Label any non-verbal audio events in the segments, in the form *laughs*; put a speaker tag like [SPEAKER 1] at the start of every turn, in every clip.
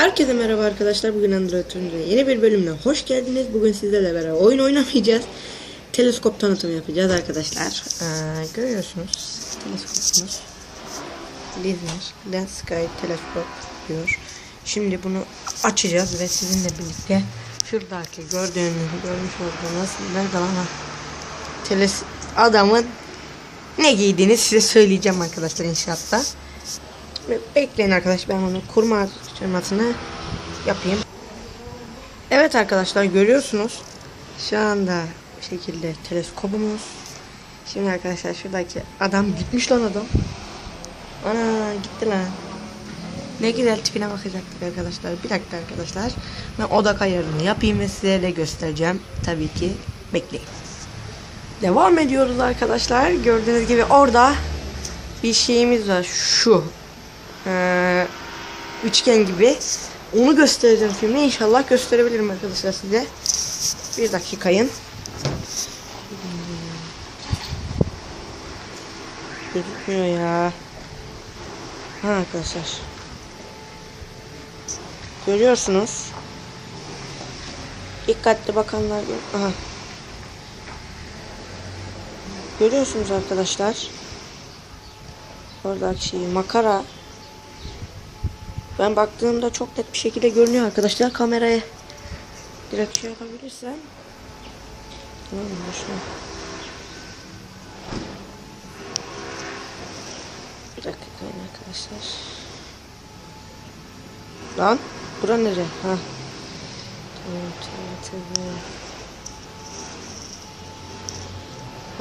[SPEAKER 1] Herkese merhaba arkadaşlar. Bugün Android Tunca yeni bir bölümle hoş geldiniz. Bugün sizlerle beraber oyun oynamayacağız. Teleskop tanıtımı yapacağız arkadaşlar. Ee, görüyorsunuz teleskopumuz. Linear Lens Sky teleskop diyor. Şimdi bunu açacağız ve sizinle birlikte şuradaki gördüğünüz, görmüş olduğunuz nerede lan? Teles adamın ne giydiğini size söyleyeceğim arkadaşlar inşaatta. Bekleyin arkadaş ben onu kurma aşamasını yapayım. Evet arkadaşlar görüyorsunuz. Şu anda bu şekilde teleskopumuz. Şimdi arkadaşlar şuradaki adam gitmiş lan adam. Ana gitti lan. Ne güzel tipine bakacaktık arkadaşlar. Bir dakika arkadaşlar. Ben odak ayarını yapayım ve size de göstereceğim. Tabii ki bekleyin. Devam ediyoruz arkadaşlar. Gördüğünüz gibi orada bir şeyimiz var. Şu. Ee, üçgen gibi. Onu göstereceğim filmde. İnşallah gösterebilirim arkadaşlar size. Bir dakikayın. Gözükmüyor ya. Ha arkadaşlar. Görüyorsunuz. Dikkatli bakanlar. Aha. Görüyorsunuz arkadaşlar. Oradaki şeyi makara. Ben baktığımda çok net bir şekilde görünüyor arkadaşlar. Kameraya direkt şey yapabilirsem. Tamam mı? Şuna. Bir dakika arkadaşlar. Lan bura nere? Ha. Tamam tamam tamam.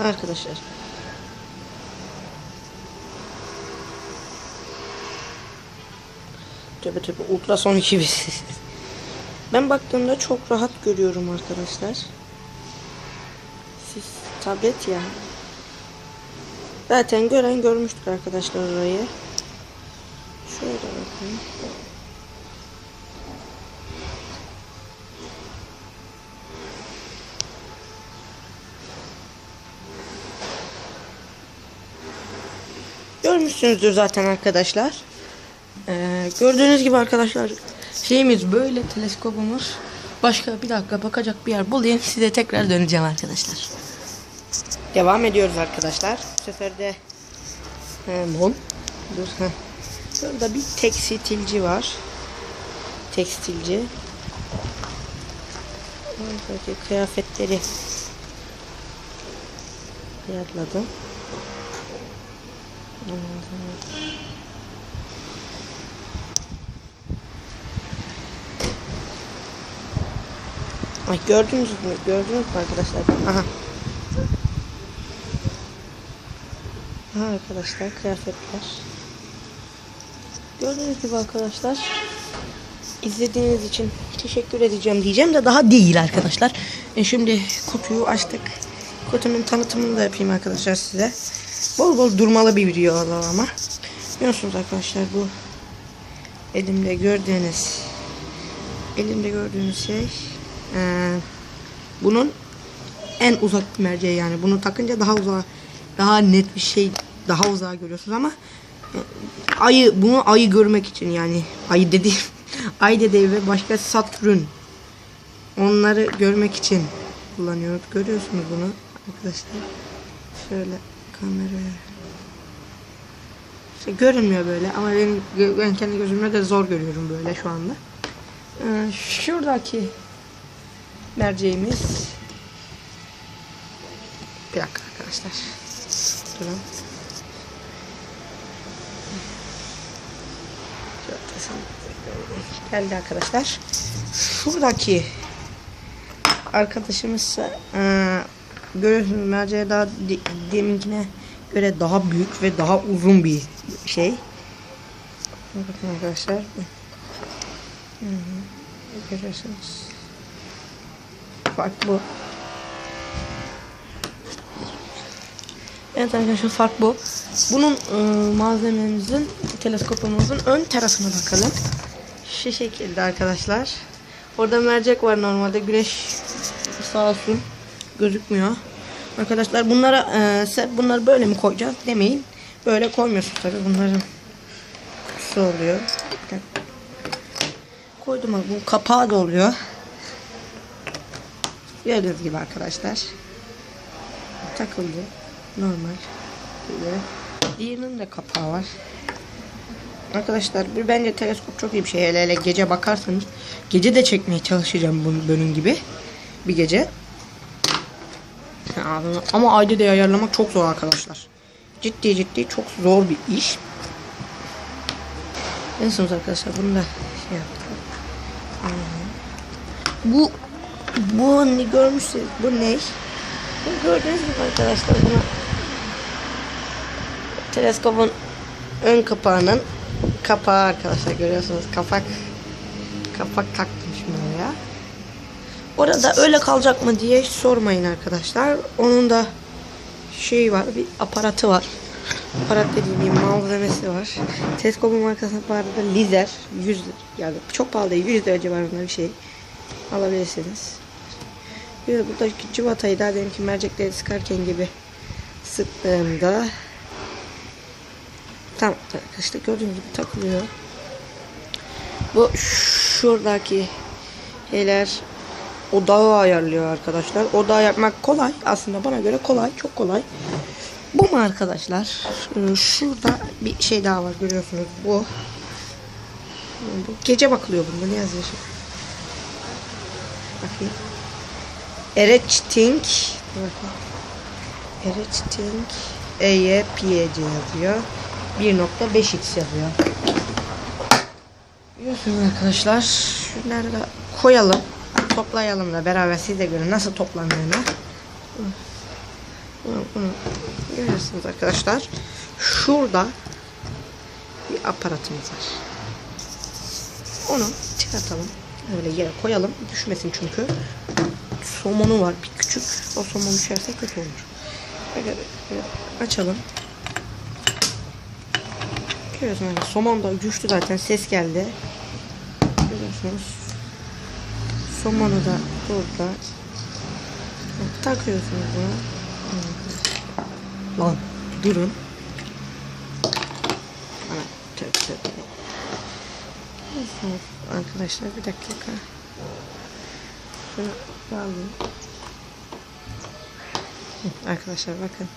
[SPEAKER 1] Arkadaşlar. Tövbe tövbe ultrason *laughs* gibi. ben baktığımda çok rahat görüyorum arkadaşlar. Siz tablet ya. Zaten gören görmüştür arkadaşlar orayı. Şöyle bakın. Görmüşsünüzdür zaten arkadaşlar. Ee, gördüğünüz gibi arkadaşlar şeyimiz böyle teleskopumuz. Başka bir dakika bakacak bir yer bulayım size tekrar döneceğim arkadaşlar. Devam ediyoruz arkadaşlar. Bu sefer de he, mon. Dur ha. Burada bir tekstilci var. Tekstilci. Buradaki kıyafetleri ayarladım. Ay gördünüz mü? Gördünüz mü arkadaşlar? Aha. Aha arkadaşlar kıyafetler. Gördüğünüz gibi arkadaşlar. İzlediğiniz için teşekkür edeceğim diyeceğim de daha değil arkadaşlar. E şimdi kutuyu açtık. Kutunun tanıtımını da yapayım arkadaşlar size. Bol bol durmalı bir video olur ama. Biliyorsunuz arkadaşlar bu elimde gördüğünüz elimde gördüğünüz şey ee, bunun en uzak merceği yani. Bunu takınca daha uzağa daha net bir şey daha uzağa görüyorsunuz ama e, ayı bunu ayı görmek için yani ayı dediğim *laughs* ay dedi ve başka Satürn onları görmek için kullanıyoruz. Görüyorsunuz bunu arkadaşlar. Şöyle kameraya. İşte görünmüyor böyle ama benim ben kendi gözümle de zor görüyorum böyle şu anda. Ee, şuradaki merceğimiz. Bir dakika arkadaşlar. Durun. Geldi arkadaşlar. Şuradaki arkadaşımızsa e, görüyorsunuz merceğe daha de, deminkine göre daha büyük ve daha uzun bir şey. Bakın arkadaşlar. Görüyorsunuz fark bu. Evet arkadaşlar fark bu. Bunun e, malzememizin, teleskopumuzun ön tarafına bakalım. Şu şekilde arkadaşlar. Orada mercek var normalde. Güneş sağ olsun gözükmüyor. Arkadaşlar bunlara e, bunları böyle mi koyacağız demeyin. Böyle koymuyorsunuz tabii bunların kutusu oluyor. koydum bu kapağı da oluyor. Gördüğünüz gibi arkadaşlar. Takıldı. Normal. Böyle. Diğerinin de kapağı var. Arkadaşlar bir bence teleskop çok iyi bir şey. Hele hele gece bakarsanız. Gece de çekmeye çalışacağım bunun bölüm gibi. Bir gece. Ama ayda da ayarlamak çok zor arkadaşlar. Ciddi ciddi çok zor bir iş. En son arkadaşlar bunu da şey yaptık. Bu bu ne görmüşsünüz? Bu ne? Bu gördünüz mü arkadaşlar bunu? Teleskopun ön kapağının kapağı arkadaşlar görüyorsunuz kapak kapak taktım şimdi oraya. Orada öyle kalacak mı diye sormayın arkadaşlar. Onun da şey var bir aparatı var. Aparat dediğim bir malzemesi var. Teleskopun markası bu arada Lizer 100 yani çok pahalı değil 100 lira civarında bir şey alabilirsiniz. Bir buradaki civatayı daha benimki mercekleri sıkarken gibi sıktığımda tam işte gördüğünüz gibi takılıyor. Bu şuradaki şeyler odağı ayarlıyor arkadaşlar. Odağı yapmak kolay. Aslında bana göre kolay. Çok kolay. Bu mu arkadaşlar? Ee, Şurada bir şey daha var görüyorsunuz. Bu. Bu gece bakılıyor bunda. Ne yazıyor? şimdi? Bakayım. Erecting. Erecting EYPYC yazıyor. 1.5x yazıyor. Biliyorsunuz arkadaşlar. Şunları da koyalım. Toplayalım da beraber siz de görün nasıl toplandığını. Bunu, görüyorsunuz arkadaşlar. Şurada bir aparatımız var. Onu çıkartalım. Böyle yere koyalım. Düşmesin çünkü. Somonu var bir küçük. O somon düşerse kötü olur. Böyle, böyle açalım. Görüyorsunuz somon da düştü zaten ses geldi. Görüyorsunuz. Somonu da burada. Takıyorsunuz bunu. Lan durun. Ana, tövbe tövbe. Arkadaşlar bir dakika. Arkadaşlar bakın.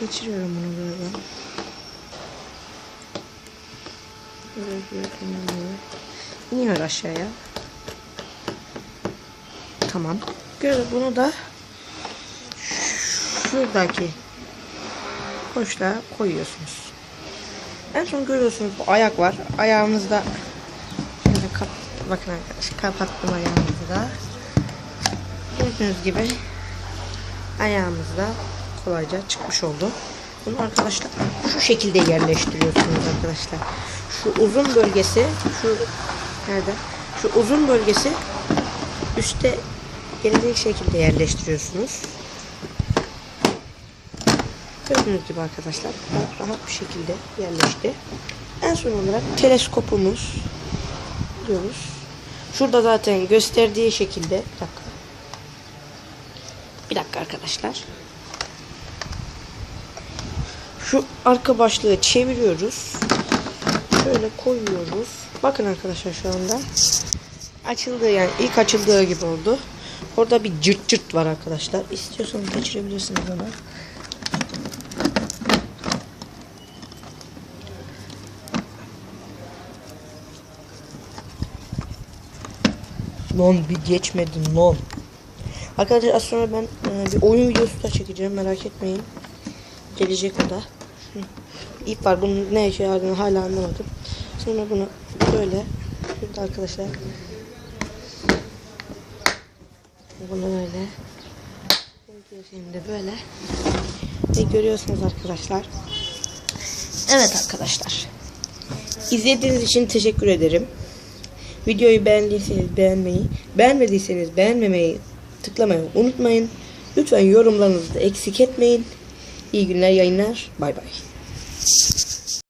[SPEAKER 1] Geçiriyorum bunu böyle. Böyle böyle böyle. İniyor aşağıya. Tamam. Göre bunu da şuradaki koşla koyuyorsunuz. En son görüyorsunuz bu ayak var. Ayağımızda şöyle kap bakın arkadaşlar kapattım ayağımızı da. Gördüğünüz gibi ayağımızda kolayca çıkmış oldu. Bunu arkadaşlar şu şekilde yerleştiriyorsunuz arkadaşlar. Şu uzun bölgesi şu nerede? Şu uzun bölgesi üstte gelecek şekilde yerleştiriyorsunuz. Gördüğünüz gibi arkadaşlar rahat bir şekilde yerleşti. En son olarak teleskopumuz diyoruz. Şurada zaten gösterdiği şekilde bir dakika. Bir dakika arkadaşlar. Şu arka başlığı çeviriyoruz. Şöyle koyuyoruz. Bakın arkadaşlar şu anda açıldı yani ilk açıldığı gibi oldu. Orada bir cırt cırt var arkadaşlar. İstiyorsanız geçirebilirsiniz onu. Lan bir geçmedin lan. Arkadaşlar az sonra ben e, bir oyun videosu da çekeceğim merak etmeyin. Gelecek o da. İp var bunun ne işe yaradığını hala anlamadım. Sonra bunu böyle şurada arkadaşlar bunu böyle şimdi böyle ve görüyorsunuz arkadaşlar. Evet arkadaşlar. İzlediğiniz için teşekkür ederim. Videoyu beğendiyseniz beğenmeyi, beğenmediyseniz beğenmemeyi tıklamayı unutmayın. Lütfen yorumlarınızı da eksik etmeyin. İyi günler, yayınlar. Bay bay.